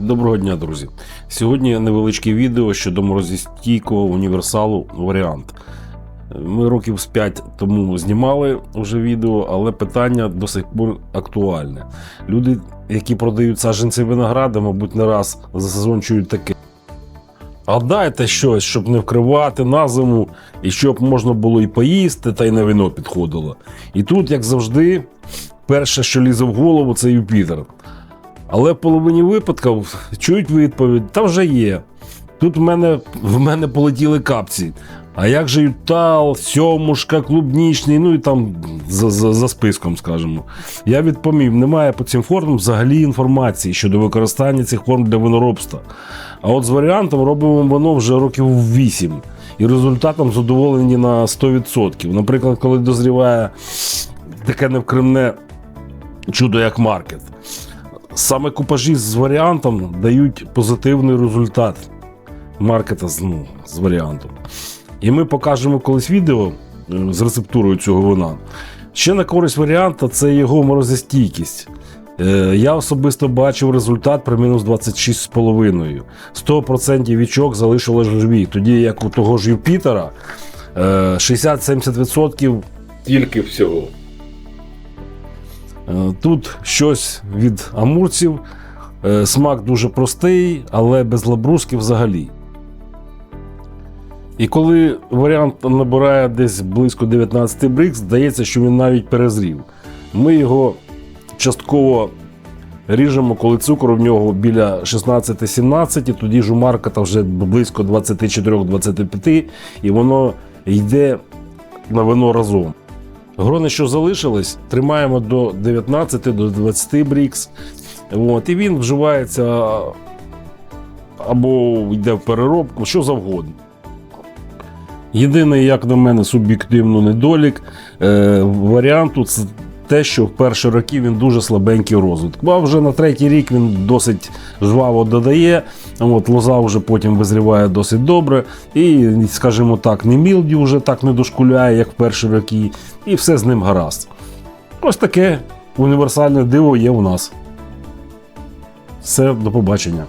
Доброго дня, друзі. Сьогодні невеличке відео щодо морозостійкого універсалу варіант. Ми років з 5 тому знімали вже відео, але питання до сих пор актуальне. Люди, які продають саджанці винограда, мабуть, не раз за сезон чують таке. А дайте щось, щоб не вкривати на зиму, і щоб можна було і поїсти, та й на вино підходило. І тут, як завжди, перше, що лізе в голову, це Юпітер. Але в половині випадків чують відповідь, та вже є. Тут в мене, в мене полетіли капці. А як же Ютал, сьомушка, клубнічний, ну і там за, за, за списком, скажімо. Я відповів, немає по цим формам взагалі інформації щодо використання цих форм для виноробства. А от з варіантом робимо воно вже років 8. І результатом задоволені на 100%. Наприклад, коли дозріває таке невкривне чудо, як маркет. Саме купажі з варіантом дають позитивний результат маркета з, ну, з варіантом. І ми покажемо колись відео е, з рецептурою цього вина. Ще на користь варіанта це його морозостійкість. Е, Я особисто бачив результат при мінус 26,5. 100% вічок залишилось живі. Тоді як у того ж Юпітера е, 60-70% тільки всього. Е, Тут щось від амурців. Е, Смак дуже простий, але без лабрузки взагалі. І коли варіант набирає десь близько 19 брикс, здається, що він навіть перезрів. Ми його частково ріжемо, коли цукор в нього біля 16-17, тоді ж у вже близько 24-25, і воно йде на вино разом. Грони, що залишились, тримаємо до 19 до 20 брікс. От, і він вживається або йде в переробку, що завгодно. Єдиний, як на мене, суб'єктивно недолік е, варіанту це те, що в перші роки він дуже слабенький розвиток. А вже на третій рік він досить жваво додає. От, лоза вже потім визріває досить добре. І, скажімо так, не мілді вже так не дошкуляє, як в перші роки, і все з ним гаразд. Ось таке універсальне диво є у нас. Все, до побачення.